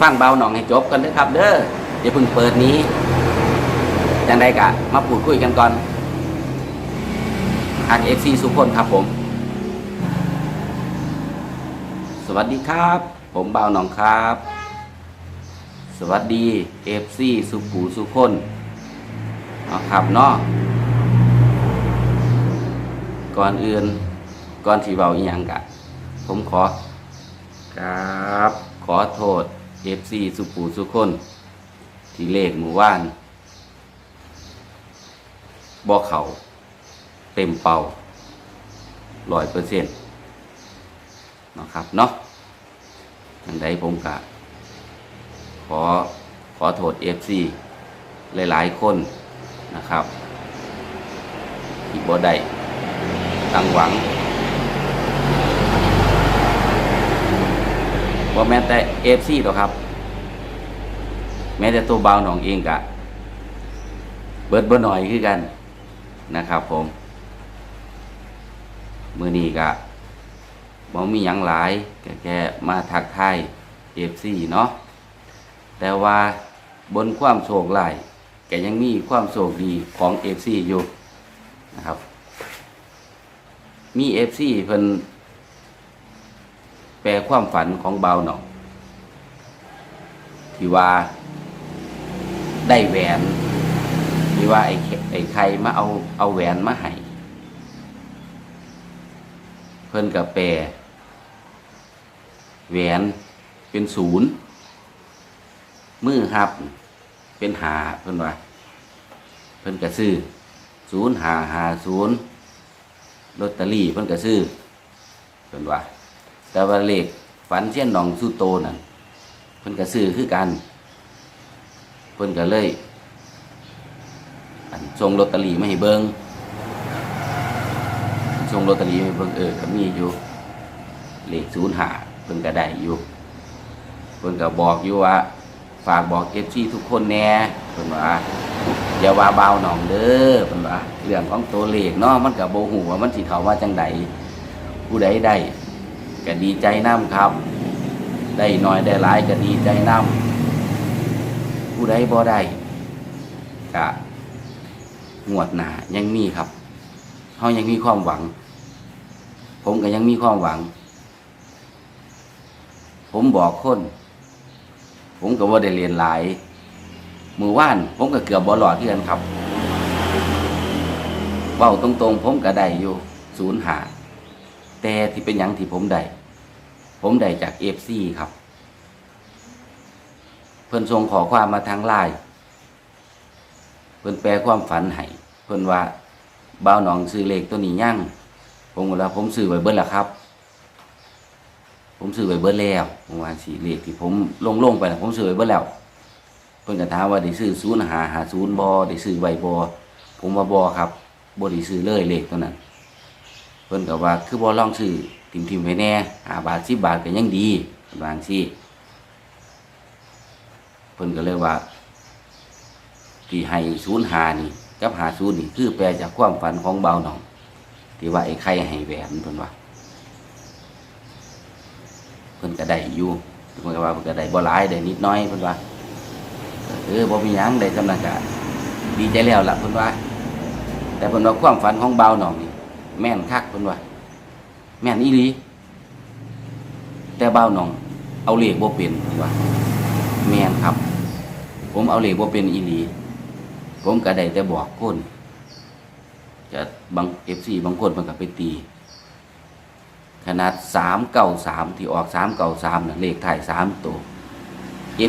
ฟังเบาหน่องให้จบกันเด้อครับ เด้อเดี๋ยวเพิ่งเปิดนี้จังใดกะ มาพูดคุยกันก่อนทางเอฟซีสุพลครับผม สวัสดีครับ ผมเบาหน่องครับ สวัสดีเอฟซีสุขูสุคนเนาะครับเนาะก่อนอื่นก่อนที่เบาอีหยังกะ ผมขอ ครับ ขอโทษ เอฟซีสุขูสุคนที่เลขหมู่ว่านบ่อเขาเต็มเป่าร้อยเปอร์เซ็นต์นะครับเนาะทังใดผมกะ ขอขอโทษเอฟซีหลาย ๆ คนนะครับ ที่บ่ได้ตั้งหวัง ว่าแม้แต่เอฟซีหรอกครับ แม้แต่ตัวเบาหนองเองกะ เบิดเบิดหน่อยคือกันนะครับ ผม มือนี้กะบ่มีหยังหลายแค่มาทักทายเอฟซีเนาะแต่ว่าบนความโชคลายแกยังมีความโชคดีของเอฟซีอยู่นะครับ มีเอฟซีเพิ่น ปลความฝันของเบาหนองที่ว่าได้แหวนที่ว่าไอ้ไอ้ใครมาเอาเอาแหวนมาให้เพิ่นกับแปลแหวนเป็นศูนย์มือหับ เป็นหาเพิ่นว่า เพิ่นก็ซื้อศูนย์หาหาศูนย์ลอตเตอรี่เพิ่นก็ซื้อเพิ่นว่า แต่ว่าเลขฝันเช่นหนองสุโตนั่นเพิ่นก็ซื้อคือกัน เพิ่นก็เลยอันส่งลอตเตอรี่มาให้เบิงส่งลอตเตอรี่มาให้เบิงเออก็มีอยู่เลขศูนย์หาเพิ่นก็ได้อยู่ เพิ่นก็บอกอยู่ว่า ฝากบอกเอฟซีทุกคนแน่เพิ่นว่าอย่าว่าเบาหนองเด้อเพิ่นว่าเรื่องของตัวเลขเนาะมันก็บ่ฮู้ว่ามันสิเข้ามาจังใดผู้ใดได้ ก็ดีใจน้ำครับ ได้น้อยได้หลายก็ดีใจน้ำผู้ใดบ่ได้ก็งวดหนายังมีครับเฮายังมีความหวัง ผมก็ยังมีความหวัง ผมบอกคน ผมก็บ่ได้เรียนหลายมือว่าน ผมก็เกือบบ่หลอดเพื่อนครับเว้าตรงๆ ผมก็ได้อยู่ศูนย์หาแต่ที่เป็นหยังที่ผมได้ ผมได้จากเอฟซีครับ เพิ่นส่งขอความมาทางไลน์เพิ่นแปลความฝันให้เพิ่นว่าบ่าวหนองซื้อเลขตัวนี้ยั่งผมก็แล้วผมซื้อไว้เบิดแล้วครับ ผมซื้อไว้เบิดแล้วผมว่าสีเลขที่ผมลงลงไปนะผมซื้อไว้เบิดแล้วเพิ่นก็ถามว่าได้ซื้อศูนย์หาหาศูนย์บ่ได้ซื้อไว้บ่ผมว่าบ่ครับบ่ได้ซื้อเลยเลขตัวนั้น เพิ่นก็ว่าคือบ่ลองซื้อทิมทิมไว้แน่หาบาทสิบาทก็ยังดีเพิ่นว่างซี่เพิ่นก็เลยว่าที่ให้ศูนย์หานี่กับหาศูนย์นี่คือแปลจากความฝันของเบาหนองที่ว่าไอ้ไข่ให้แหวนเพิ่นว่าเพิ่นก็ได้อยู่เพิ่นก็ว่าเพิ่นก็ได้บ่หลายได้นิดน้อยเพิ่นว่าเออบ่มีหยังได้กำลังก็ดีใจแล้วล่ะเพิ่นว่า แต่เพิ่นว่าความฝันของเบาหนองนี่ แม่นคักเพิ่นว่าแม่นอีหลี แต่เบ้าหนอง เอาเลขบ่เป็นเพิ่นว่าแม่นครับ ผมเอาเลขบ่เป็นอีหลี ผมก็ได้แต่บอกคนจะบาง FC บางคนมันก็ไปตี ขนาด393ที่ออก393น่ะเลขท้าย3ตัว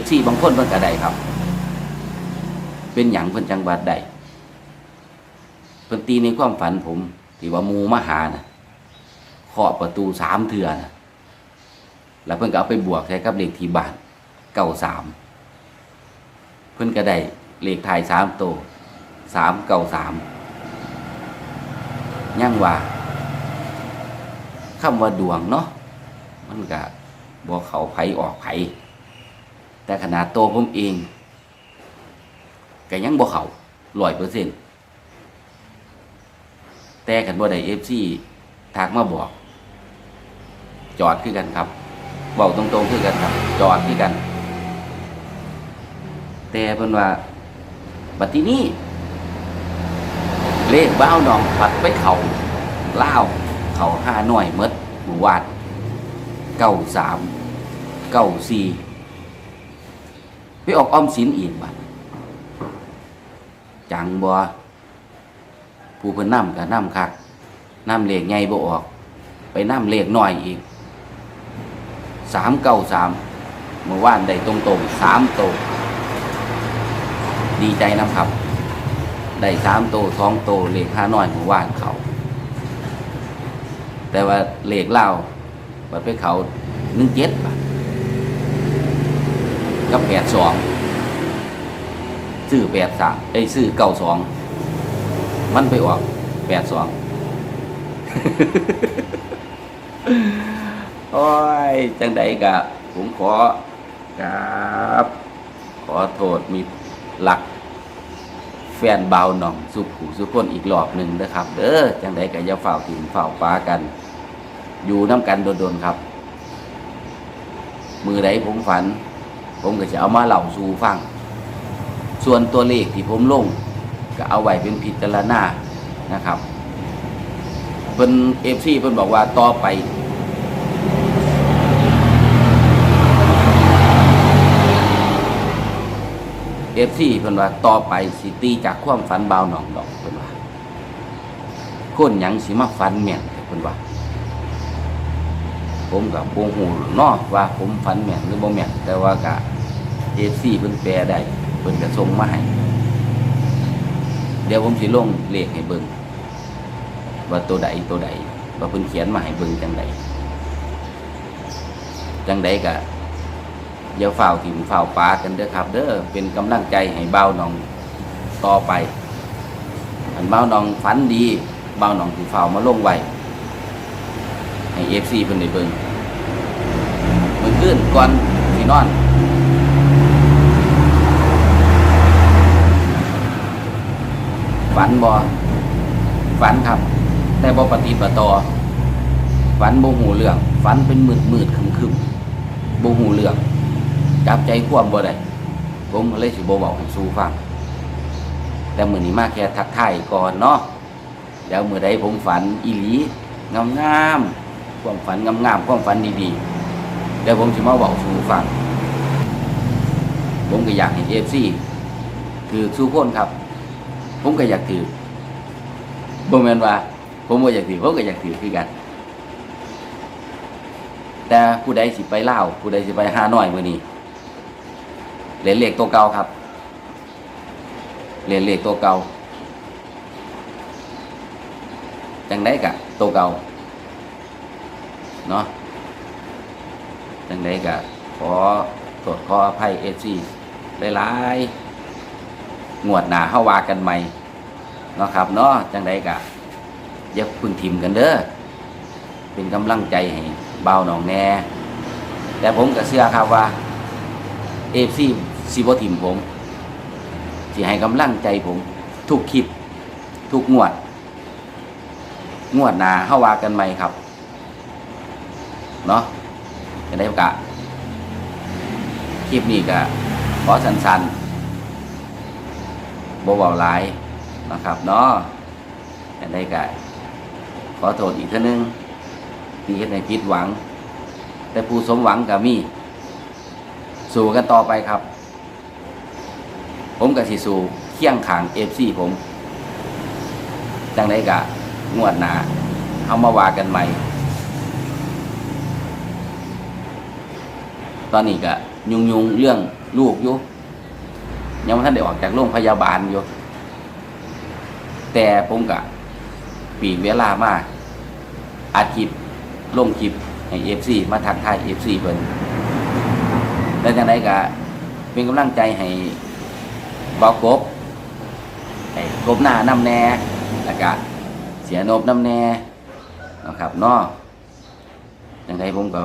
FC บางคนเพิ่นก็ได้ครับ เป็นหยังเพิ่นจังบาดได้เพิ่นตีในความฝันผม ที่ว่ามูมาหานะเคาะประตูสามเถื่อนะแล้วเพิ่นก็เอาไปบวกใช้กับเลขที่บ้านเก้าสามเพิ่นก็ได้เลขท้ายสามโตสามเก้าสามยังว่าคำว่าดวงเนาะมันก็บอกเขาไผออกไผแต่ขนาดโตผมเองก็ยังบอกเขาร้อยเปอร์เซ็นต์ แต่กันบ่ได้เอฟซีทักมาบอก จอดคือกันครับบอกตรงๆคือกันครับ จอดคือกัน แต่เพิ่นว่าบัดทีนี้เลขบ้าวหนองปัดไปเขาเล่าวเขาห้าหน่วยหมดหมู่วาดเก้าสามเก้าสี่ไปออกออมสินอีกบัดจังบ่ ผู้เพิ่นนำกับนำคักนำเหลขใหญ่บ่ออก ไปนำเหลขน้อยอีกสามเก้าสามเมื่อวานได้ตรงตรงๆสามโต ดีใจนะครับ ได้สามโตสองโตเหลขห้าน้อยเมื่อวานเขา แต่ว่าเหลขเล่าบัดไปเขาหนึ่งเจ็ดกับแปดสองซื้อแปดสามไอ้ซื้อเก้าสอง มันไปออกแปดสองโอ้ย จังใดกะผมขอกราบขอโทษมีหลัก แฟนเบาหน่อง สุขหูสุขคนอีกรอบหนึ่งนะครับเด้อจังใดกะอย่าเฝ้าถิ่นเฝ้าฟ้ากัน อยู่น้ำกันโดนๆครับ มือใดผมฝัน ผมก็จะเอามาเล่าสู่ฟัง ส่วนตัวเลขที่ผมลง ก็เอาไว้เป็นพิจารณานะครับเพิ่นเอฟซีเพิ่นบอกว่าต่อไปเอฟซีเพิ่นว่าต่อไปสิตีจากความฝันเบาหนองดอกเพิ่นว่าคนหยังสิมาฝันแม่นเพิ่นว่า ผมกับโงหูนอกว่าผมฝันแม่นหรือบ่แม่นแต่ว่ากะเอฟซีเพิ่นแปลได้เพิ่นก็ส่งมาให้ เดี๋ยวผมสิลงเลขให้เบิ่งว่าตัวใดตัวใดว่าเพิ่นเขียนมาให้เบิ่งจังใดจังใดกะอย่าฝ่าวถิ่มฝ่าวปลากันเด้อครับ เด้อเป็นกำลังใจให้เบ้าหนองต่อไปอันเบ้าหนองฝันดีเบ้าหนองที่ฝ่าวมาลงไว้ให้เอฟซีเพิ่นได้เบิ่งเมือขึ้นก่อนสินอน ฝันบ่ฝันครับ แต่บ่ปฏิบัติต่อฝันบ่หูเรื่องฝันเป็นมืดมืดคึมคึมๆบ่หูเรื่องจับใจความบ่ได้ผมก็เลยสิบ่เว้าให้สู้ฟังแต่มือนี้มาแค่ทักทายก่อนเนาะเดี๋ยวมื้อใดผมฝันอีหลีงามงามความฝันงามงามความฝันดีๆเดี๋ยวผมสิมาเว้าสู่ฟังผมก็อยากให้ FC ถือสู้คนครับ ผมก็อยากถือบ่แม่นว่า ผมบ่อยากถือผมก็อยากถือคือกัน แต่ผู้ใดสิไปเล่าผู้ใดสิไปฮาหน่อยมื้อนี้เหรียญเหล็กตัวเก่าครับเหรียญเหล็กตัวเก่าจังได้กะตัวเก่าเนาะจังได้กะขอโทษขออภัย FC หลายๆ งวดหน้าเฮาว่ากันใหม่เนาะครับเนาะจังไดกะอย่าพึ่งทิมกันเด้อเป็นกำลังใจให้เบาหนองแหน่แต่ผมก็เชื่อครับว่าเอฟซีซีบทิมผมที่ให้กำลังใจผม ทุกคลิป ทุกงวด งวดหนาเฮาว่ากันใหม่ครับเนาะจะได้กะคลิปนี้ก็ขอสั้นๆ บ่เบาหลายนะครับเนาะได้กะขอโทษอีกท่านึงที่เฮ็ดให้ผิดหวัง แต่ผู้สมหวังก็มี สู้กันต่อไปครับ ผมกับสิสู้เคี่ยงขางเอฟซีผมจังได้กะงวดหนาเอามาว่ากันใหม่ ตอนนี้ก็ยุงยุงๆเรื่องลูกอยู่ ยังไม่ทันได้ออกจากโรงพยาบาลอยู่แต่ผมกะปีเวลามากอาทิตย์ลงคลิปให้เอฟซีมาทักทายเอฟซีเพิ่นแล้วจังไดก็เป็นกำลังใจให้บากบให้กบหน้านำแน่แล้วก็เสียนบนำแน่นะครับนาะจังไดผมก็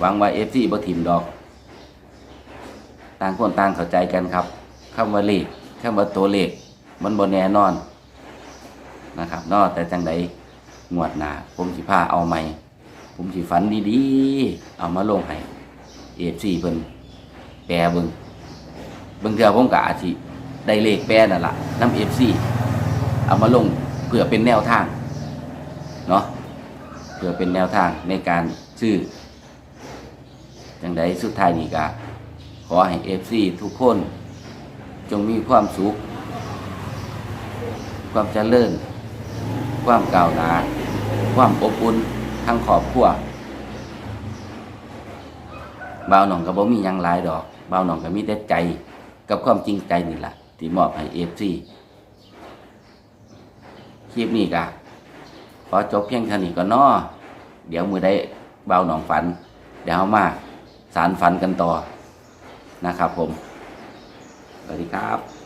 หวังว่าเอฟซีบ่ถิ่มดอก ต่างคนต่างเข้าใจกันครับ คำว่าเลขคำว่าตัวเลขมันบ่แน่นอนนะครับนาะแต่จังไดงวดหนาผมสิพาเอาใหม่ ผมสิฝันดีๆ เอามาลงให้เอฟซีเพิ่นแปรเบิ่งบางเทื่อผมก็อาจสิได้เลขแปรนั่นล่ะน้ำ FC เอามาลงเพื่อเป็นแนวทางเนาะเพื่อเป็นแนวทางในการซื้อจังใดสุดท้ายนี่ก็ขอให้ FC ทุกคน จงมีความสุข ความเจริญ ความก้าวหน้า ความอบอุ่นทั้งครอบครัวบ่าวหนองก็บ่มียังหลายดอกบ่าวหนองก็มีแต่ใจ กับความจริงใจนี่แหละที่มอบให้เอฟซีคลิปนี้ก็ขอจบเพียงเท่านี้ก็นอเดี๋ยวมือได้บ่าวหนองฝัน เดี๋ยวเอามาสารฝันกันต่อนะครับผม สวัสดีครับ